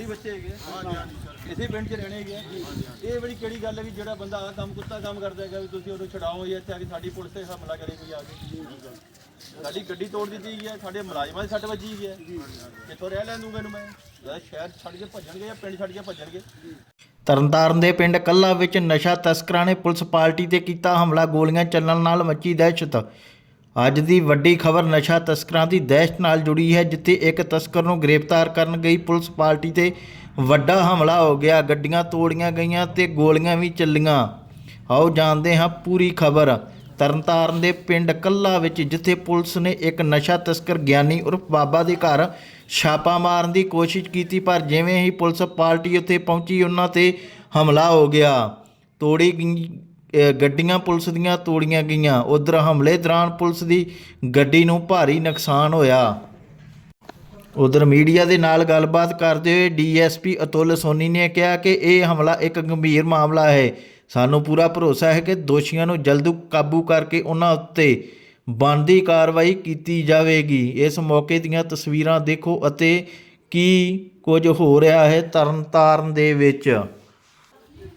ਤੁਹਾਡੇ ਹੀ ਬੱਚੇ ਹੈਗੇ ਆ? ਇਸੇ ਪਿੰਡ 'ਚ ਰਹਿਣੇ ਹੈਗੇ ਆ? ਇਹ ਬੜੀ ਕਿਹੜੀ ਗੱਲ ਹੈ ਵੀ ਜਿਹੜਾ ਬੰਦਾ ਆ ਕੰਮ ਕੁੱਤਾ ਕੰਮ ਕਰਦਾ ਹੈਗਾ, ਵੀ ਤੁਸੀਂ ਉਹਨੂੰ ਛਡਾਓ ਜਾਂ ਇੱਥੇ ਆ ਕੇ ਸਾਡੀ ਪੁਲਿਸ ਤੇ ਹਮਲਾ ਕਰੇ ਕੋਈ ਆ ਕੇ ਸਾਡੀ ਗੱਡੀ ਤੋੜ ਦਿੱਤੀ ਗਈ ਹੈ, ਸਾਡੇ ਮੁਲਾਜ਼ਮਾਂ ਦੀ ਸੱਟ ਵੱਜੀ ਗਈ ਹੈ ਕਿੱਥੋਂ ਰਹਿ ਲੈਣ ਦੂੰਗਾ ਇਹਨੂੰ ਮੈਂ ਜਾਂ ਸ਼ਹਿਰ ਛੱਡ ਕੇ ਭੱਜਣਗੇ ਜਾਂ ਪਿੰਡ ਛੱਡ ਕੇ ਭੱਜਣਗੇ ਤਰਨਤਾਰਨ ਦੇ ਪਿੰਡ ਕੱਲਾ ਵਿੱਚ ਨਸ਼ਾ ਤਸਕਰਾਂ ਨੇ ਪੁਲਿਸ ਪਾਰਟੀ ਤੇ ਕੀਤਾ ਹਮਲਾ, ਗੋਲੀਆਂ ਚੱਲਣ ਨਾਲ ਮੱਚੀ ਦਹਿਸ਼ਤ ਅੱਜ ਦੀ ਵੱਡੀ ਖਬਰ ਨਸ਼ਾ ਤਸਕਰਾਂ ਦੀ ਦਹਿਸ਼ਤ ਨਾਲ ਜੁੜੀ ਹੈ, ਜਿੱਥੇ ਇੱਕ ਤਸਕਰ ਨੂੰ ਗ੍ਰਿਫਤਾਰ ਕਰਨ ਗਈ ਪੁਲਿਸ ਪਾਰਟੀ ਤੇ ਵੱਡਾ ਹਮਲਾ ਹੋ ਗਿਆ। ਗੱਡੀਆਂ ਤੋੜੀਆਂ ਗਈਆਂ ਤੇ ਗੋਲੀਆਂ ਵੀ ਚੱਲੀਆਂ। ਆਓ ਜਾਣਦੇ ਹਾਂ ਪੂਰੀ ਖਬਰ। ਤਰਨਤਾਰਨ ਦੇ ਪਿੰਡ ਕੱਲਾ ਵਿੱਚ, ਜਿੱਥੇ ਪੁਲਿਸ ਨੇ ਇੱਕ ਨਸ਼ਾ ਤਸਕਰ ਗਿਆਨੀ ਉਰਫ ਬਾਬਾ ਦੇ ਘਰ ਛਾਪਾ ਮਾਰਨ ਦੀ ਕੋਸ਼ਿਸ਼ ਕੀਤੀ, ਪਰ ਜਿਵੇਂ ਹੀ ਪੁਲਿਸ ਪਾਰਟੀ ਉੱਥੇ ਪਹੁੰਚੀ, ਉਹਨਾਂ ਤੇ ਹਮਲਾ ਹੋ ਗਿਆ। ਤੋੜੀ ਗਈ ਗੱਡੀਆਂ ਪੁਲਿਸ ਦੀਆਂ ਤੋੜੀਆਂ ਗਈਆਂ। ਉਧਰ ਹਮਲੇ ਦੌਰਾਨ ਪੁਲਿਸ ਦੀ ਗੱਡੀ ਨੂੰ ਭਾਰੀ ਨੁਕਸਾਨ ਹੋਇਆ। ਉਧਰ ਮੀਡੀਆ ਦੇ ਨਾਲ ਗੱਲਬਾਤ ਕਰਦੇ ਹੋਏ ਡੀਐਸਪੀ ਅਤੁਲ ਸੋਨੀ ਨੇ ਕਿਹਾ ਕਿ ਇਹ ਹਮਲਾ ਇੱਕ ਗੰਭੀਰ ਮਾਮਲਾ ਹੈ। ਸਾਨੂੰ ਪੂਰਾ ਭਰੋਸਾ ਹੈ ਕਿ ਦੋਸ਼ੀਆਂ ਨੂੰ ਜਲਦ ਕਾਬੂ ਕਰਕੇ ਉਹਨਾਂ ਉੱਤੇ ਬਣਦੀ ਕਾਰਵਾਈ ਕੀਤੀ ਜਾਵੇਗੀ। ਇਸ ਮੌਕੇ ਦੀਆਂ ਤਸਵੀਰਾਂ ਦੇਖੋ ਅਤੇ ਕੀ ਕੁਝ ਹੋ ਰਿਹਾ ਹੈ ਤਰਨਤਾਰਨ ਦੇ ਵਿੱਚ।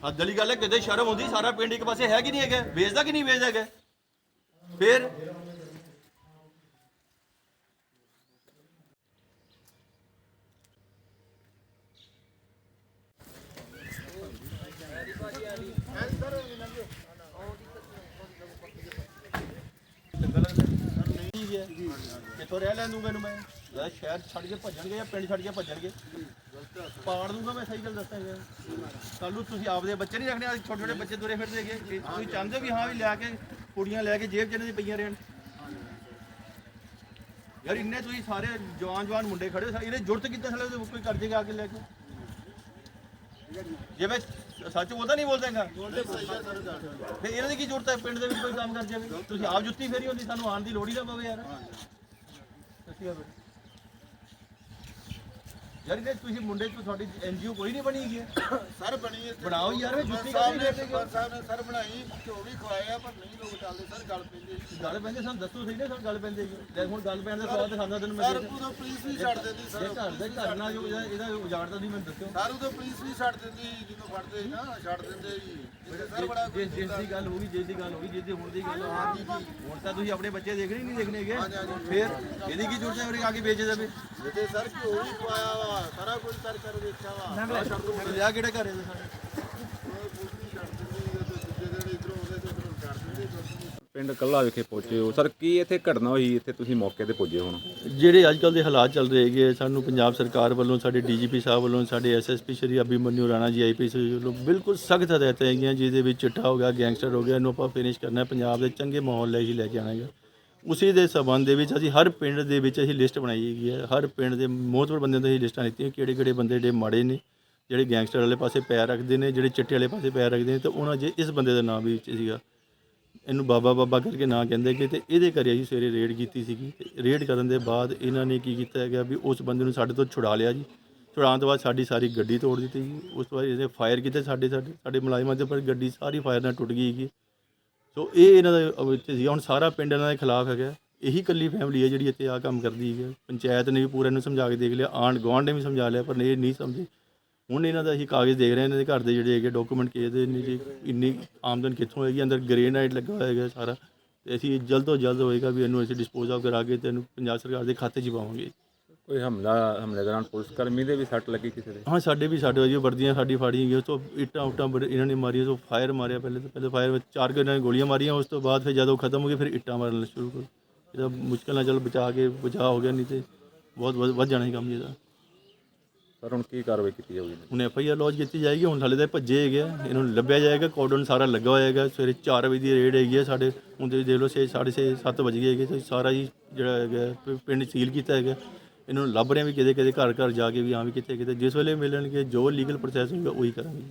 ਹੱਦ ਵਾਲੀ ਗੱਲ ਹੈ, ਕਿਤੇ ਸ਼ਰਮ ਹੁੰਦੀ ਸਾਰਾ ਪਿੰਡ ਇੱਕ ਪਾਸੇ ਹੈ ਕਿ ਨਹੀਂ ਹੈਗਾ? ਵੇਚਦਾ ਕਿ ਨਹੀਂ ਵੇਚਦਾ ਹੈਗਾ? ਫਿਰ? ਠੀਕ ਹੈ। ਕਿੱਥੋਂ ਰਹਿ ਲੈਣ ਦੂੰਗਾ ਇਹਨੂੰ ਮੈਂ? ਜਾਂ ਸ਼ਹਿਰ ਛੱਡ ਕੇ ਭੱਜਣਗੇ ਜਾਂ ਪਿੰਡ ਛੱਡ ਕੇ ਭੱਜਣਗੇ? ਪਾੜ ਦੂੰਗਾ ਮੈਂ ਸਹੀ ਗੱਲ ਦੱਸਾਂ ਯਾਰ ਕੱਲ ਨੂੰ ਤੁਸੀਂ ਆਪਦੇ ਬੱਚੇ ਨਹੀਂ ਰੱਖਣੇ ਅੱਜ ਛੋਟੇ ਛੋਟੇ ਬੱਚੇ ਤੁਰੇ ਫਿਰਦੇ ਹੈਗੇ। ਕਿ ਤੁਸੀਂ ਚਾਹੁੰਦੇ ਵੀ ਹਾਂ ਵੀ ਲਿਆ ਕੇ ਕੁੜੀਆਂ ਲੈ ਕੇ ਜੇਬ 'ਚ ਇਹਨਾਂ ਦੀ ਪਈਆਂ ਰਹਿਣ? ਯਾਰ ਇੰਨੇ ਤੁਸੀਂ ਸਾਰੇ ਜਵਾਨ ਜਵਾਨ ਮੁੰਡੇ ਖੜੇ ਹੋ ਇਹਨੇ ਜੁਰਤ ਕਿੱਦਾਂ ਸਾਲੇ ਕੋਈ ਕਰ ਜੇਗਾ ਆ ਕੇ ਲੈ ਕੇ? ਜੇ ਮੈਂ ਸੱਚ ਬੋਲਦਾ ਨਹੀਂ ਬੋਲਦਾਗਾ ਫਿਰ ਇਹਨਾਂ ਦੀ ਕੀ ਜ਼ਰੂਰਤ ਹੈ? ਪਿੰਡ ਦੇ ਵਿੱਚ ਕੋਈ ਕੰਮ ਕਰ ਜਾਵੇ ਤੁਸੀਂ ਆਪ ਜੁੱਤੀ ਫੇਰੀ ਹੁੰਦੀ ਸਾਨੂੰ ਆਉਣ ਦੀ ਲੋੜ ਹੀ ਨਾ ਪਵੇ ਯਾਰ। ਆ ਬੈਠੇ। ਯਾਰ ਇਹਨੇ ਤੁਸੀਂ ਮੁੰਡੇ ਤੋਂ ਤੁਹਾਡੀ ਐਨਜੀਓ ਕੋਈ ਨਹੀਂ ਬਣੀ ਹੈ? ਸਰ ਬਣੀ ਹੈ ਬਣਾਓ ਯਾਰ ਇਹ ਜੁੱਤੀ ਕਾਹਦੀ ਨੇ ਦੇ ਸਰਪੰਚ ਸਾਹਿਬ ਨੇ ਸਰ ਬਣਾਈ ਘਿਓ ਵੀ ਖਵਾਇਆ ਪਰ ਨਹੀਂ ਲੋਕ ਚੱਲਦੇ ਸਰ ਗੱਲ ਪੈਂਦੀ ਗੱਲ ਪੈਂਦੇ ਸਾਨੂੰ ਦੱਸੋ ਸਹੀ ਨਾ ਸਾਨੂੰ ਗੱਲ ਪੈਂਦੇ ਹੈਗੀ। ਲੈ ਹੁਣ ਗੱਲ ਪੈਣ ਦਾ ਸਵਾਲ ਤੇ ਸਾਨੂੰ ਤੈਨੂੰ ਸਰ ਦੇ ਉਦੋਂ ਪੁਲਿਸ ਵੀ ਛੱਡ ਦਿੰਦੀ ਜੇ ਸਰ ਘਰ ਦੇ ਘਰ ਨਾਲ ਜੋ ਇਹਦਾ ਇਹਦਾ ਉਜਾੜਦਾ ਨਹੀਂ ਮੈਨੂੰ ਦੱਸਿਓ। ਸਰ ਉਦੋਂ ਪੁਲਿਸ ਵੀ ਛੱਡ ਦਿੰਦੀ ਜਦੋਂ ਫੜਦੇ ਨਾ ਛੱਡ ਦਿੰਦੇ ਜੀ ਸਰ ਬੜਾ ਜਿਸ ਜਿਸ ਦੀ ਗੱਲ ਹੋਗੀ ਜਿਸ ਦੀ ਗੱਲ ਹੋਗੀ ਜਿਸ ਦੀ ਹੁਣ ਦੀ ਗੱਲ ਹੋਗੀ ਹੁਣ ਤਾਂ ਤੁਸੀਂ ਆਪਣੇ ਬੱਚੇ ਦੇਖਣੇ ਨਹੀਂ ਦੇਖਣੇਗੇ ਫਿਰ ਇਹਦੀ ਕੀ ਜ਼ਰੂਰਤ ਹੈ ਮੇਰੇ ਆ ਕੇ ਵੇਚ ਦੇਵੇ ਜਿੱਥੇ ਸਰ ਘਿਓ ਵੀ ਖਵਾਇਆ ਵਾ ਸਾਰਾ ਕੁਝ ਕਰ ਕਰ ਵੇਖਿਆ ਵਾ ਲਿਆ ਕਿਹੜੇ ਘਰ ਇਹਦੇ ਸਾਡੇ ਉਹ ਪੁਲਿਸ ਵੀ। ਛੱਡ ਦਿੰਦੀ ਤੇ ਦੂਜੇ ਦਿਨ ਇਧਰੋਂ ਆਉਂਦੇ ਤੇ ਉਧਰੋਂ ਛੱਡ ਦਿੰਦੇ ਬਸ। ਪਿੰਡ ਕੱਲਾ ਵਿਖੇ ਪਹੁੰਚੇ ਹੋ। ਸਰ ਕੀ ਇੱਥੇ ਘਟਨਾ ਹੋਈ? ਇੱਥੇ ਤੁਸੀਂ ਮੌਕੇ ਤੇ ਪੁੱਜੇ ਹੁਣ। ਜਿਹੜੇ ਅੱਜ ਕੱਲ ਦੇ ਹਾਲਾਤ ਚੱਲ ਰਹੇ ਹੈਗੇ ਸਾਨੂੰ ਪੰਜਾਬ ਸਰਕਾਰ ਵੱਲੋਂ ਸਾਡੇ ਡੀਜੀਪੀ ਸਾਹਿਬ ਵੱਲੋਂ ਸਾਡੇ ਐਸਐਸਪੀ ਸ਼੍ਰੀ ਅਭਿਮਨਿਊ ਰਾਣਾ ਜੀ ਆਈਪੀਸੀ ਵੱਲੋਂ ਬਿਲਕੁਲ ਸਖਤ ਹਦਾਇਤਾਂ ਹੈਗੀਆਂ ਜਿਹਦੇ ਵਿੱਚ ਚਿੱਟਾ ਹੋ ਗਿਆ ਗੈਂਗਸਟਰ ਹੋ ਗਿਆ ਇਹਨੂੰ ਆਪਾਂ ਫਿਨਿਸ਼ ਕਰਨਾ ਹੈ, ਪੰਜਾਬ ਦੇ ਚੰਗੇ ਮਾਹੌਲ ਲਈ ਹੀ ਲੈ ਕੇ ਆਉਣਾ ਹੈਗਾ ਉਸੇ ਦੇ ਸਬੰਧ ਦੇ ਵਿੱਚ ਅਸੀਂ ਹਰ ਪਿੰਡ ਦੇ ਵਿੱਚ ਅਸੀਂ ਲਿਸਟ ਬਣਾਈ ਹੈਗੀ ਹੈ। ਹਰ ਪਿੰਡ ਦੇ ਮੋਹਤਵਰ ਬੰਦਿਆਂ ਤੋਂ ਅਸੀਂ ਲਿਸਟਾਂ ਲਿੱਤੀਆਂ ਕਿਹੜੇ ਕਿਹੜੇ ਬੰਦੇ ਜਿਹੜੇ ਮਾੜੇ ਨੇ, ਜਿਹੜੇ ਗੈਂਗਸਟਰ ਵਾਲੇ ਪਾਸੇ ਪੈਰ ਰੱਖਦੇ ਨੇ, ਜਿਹੜੇ ਚਿੱਟੇ ਵਾਲੇ ਪਾਸੇ ਪੈਰ ਰੱਖਦੇ ਨੇ। ਤੇ ਉਹਨਾਂ ਜੇ ਇਸ ਬੰਦੇ ਦਾ ਨਾਮ ਵੀ ਵਿੱਚ ਸੀਗਾ। ਇਹਨੂੰ ਬਾਬਾ ਬਾਬਾ ਕਰਕੇ ਨਾਂ ਕਹਿੰਦੇ ਕਿ ਤੇ ਇਹਦੇ ਘਰੇ ਅਸੀਂ ਸਵੇਰੇ ਰੇਡ ਕੀਤੀ ਸੀਗੀ। ਤੇ ਰੇਡ ਕਰਨ ਦੇ ਬਾਅਦ ਇਹਨਾਂ ਨੇ ਕੀ ਕੀਤਾ ਹੈਗਾ ਵੀ ਉਸ ਬੰਦੇ ਨੂੰ ਸਾਡੇ ਤੋਂ ਛੁਡਾ ਲਿਆ ਜੀ। ਛੁਡਾਉਣ ਤੋਂ ਬਾਅਦ ਸਾਡੀ ਸਾਰੀ ਗੱਡੀ ਤੋੜ ਦਿੱਤੀ ਜੀ। ਉਸ ਤੋਂ ਬਾਅਦ ਇਹਨੇ ਫਾਇਰ ਕੀਤੇ ਸਾਡੇ ਸਾਡੇ ਸਾਡੇ ਮੁਲਾਜ਼ਮਾਂ ਦੇ ਉੱਪਰ ਗੱਡੀ ਸਾਰੀ ਫਾਇਰ ਨਾਲ ਟੁੱਟ ਗਈ ਹੈਗੀ। ਸੋ ਇਹ ਇਹਨਾਂ ਦਾ ਵਿੱਚ ਸੀ ਹੁਣ ਸਾਰਾ ਪਿੰਡ ਇਹਨਾਂ ਦੇ ਖਿਲਾਫ ਹੈਗਾ। ਇਹੀ ਇਕੱਲੀ ਫੈਮਿਲੀ ਹੈ ਜਿਹੜੀ ਇੱਥੇ ਆ ਕੰਮ ਕਰਦੀ ਹੈ ਪੰਚਾਇਤ ਨੇ ਵੀ ਪੂਰਾ ਇਹਨੂੰ ਸਮਝਾ ਕੇ ਦੇਖ ਲਿਆ। ਆਂਢ ਗੁਆਂਢ ਨੇ ਵੀ ਸਮਝਾ ਲਿਆ, ਪਰ ਇਹ ਨਹੀਂ ਸਮਝੇ। ਹੁਣ ਇਹਨਾਂ ਦਾ ਅਸੀਂ ਕਾਗਜ਼ ਦੇਖ ਰਹੇ ਇਹਨਾਂ ਦੇ ਘਰ ਦੇ ਜਿਹੜੇ ਹੈਗੇ ਡਾਕੂਮੈਂਟ ਕਿਹਦੇ ਦੇ ਨੇ ਜੀ ਇੰਨੀ ਆਮਦਨ ਕਿੱਥੋਂ ਹੋਏਗੀ? ਅੰਦਰ ਗ੍ਰੇਨਾਈਟ ਲੱਗਾ ਹੋਇਆ ਹੈਗਾ ਸਾਰਾ। ਤੇ ਅਸੀਂ ਜਲਦ ਤੋਂ ਜਲਦ ਹੋਏਗਾ ਵੀ ਇਹਨੂੰ ਅਸੀਂ ਡਿਸਪੋਜ਼ ਆਫ ਕਰਾ ਕੇ ਤੇ ਇਹਨੂੰ ਪੰਜਾਬ ਸਰਕਾਰ ਦੇ ਖਾਤੇ 'ਚ ਪਾਵਾਂਗੇ। ਕੋਈ ਹਮਲਾ ਹਮਲੇ ਦੌਰਾਨ ਪੁਲਿਸ ਕਰਮੀ ਦੇ ਵੀ ਸੱਟ ਲੱਗੀ ਕਿਸੇ ਦੇ? ਹਾਂ ਸਾਡੇ ਵੀ ਸਾਡੇ ਵਜੇ ਵਰਦੀਆਂ ਸਾਡੀ ਫਾੜੀ ਗਈ ਉਸ ਤੋਂ ਇੱਟਾਂ ਉੱਟਾਂ ਇਹਨਾਂ ਨੇ ਮਾਰੀਆਂ ਤੋਂ ਫਾਇਰ ਮਾਰਿਆ ਪਹਿਲੇ ਤਾਂ ਪਹਿਲੇ ਫਾਇਰ ਵਿੱਚ ਚਾਰ ਇਹਨਾਂ ਨੇ ਗੋਲੀਆਂ ਮਾਰੀਆਂ ਉਸ ਤੋਂ ਬਾਅਦ ਫਿਰ ਜਦੋਂ ਖਤਮ ਹੋ ਗਏ ਫਿਰ ਇੱਟਾਂ ਮਾਰਨ ਸ਼ੁਰੂ ਕਰ ਇਹਦਾ ਮੁਸ਼ਕਲ ਨਾਲ ਚੱਲ ਬਚਾ ਕੇ ਬਚਾ ਹੋ ਗਿਆ ਨਹੀਂ ਤੇ ਬਹੁਤ ਵੱਧ ਜਾਣਾ ਸੀ ਕੰਮ ਜੀ ਇਹਦਾ। ਸਰ ਹੁਣ ਕੀ ਕਾਰਵਾਈ ਕੀਤੀ ਜਾਊਗੀ? ਹੁਣ ਐਫ ਆਈ ਆਰ ਲੌਜ ਕੀਤੀ ਜਾਏਗੀ ਹੁਣ ਹਾਲੇ ਤਾਂ ਭੱਜੇ ਹੈਗੇ ਇਹਨੂੰ ਲੱਭਿਆ ਜਾਏਗਾ ਕੋਡਨ ਸਾਰਾ ਲੱਗਾ ਹੋਇਆ ਹੈਗਾ ਸਵੇਰੇ 4 ਵਜੇ ਦੀ ਰੇਡ ਹੈਗੀ ਹੈ ਸਾਡੇ ਹੁਣ ਤੁਸੀਂ ਦੇਖ ਲਓ 6 6:30 7 ਵਜ ਹੈਗੇ ਸਾਰਾ ਹੀ ਜਿਹੜਾ ਹੈਗਾ ਪਿੰਡ ਸੀਲ ਕੀਤਾ ਹੈਗਾ। ਇਹਨਾਂ ਨੂੰ ਲੱਭ ਰਹੇ ਹਾਂ ਵੀ ਕਿਤੇ ਕਿਤੇ ਘਰ ਘਰ ਜਾ ਕੇ ਵੀ ਹਾਂ ਵੀ ਕਿੱਥੇ ਕਿਤੇ ਜਿਸ ਵੇਲੇ ਮਿਲਣਗੇ, ਜੋ ਲੀਗਲ ਪ੍ਰੋਸੈਸ ਹੋਊਗਾ, ਉਹੀ ਕਰਾਂਗੇ।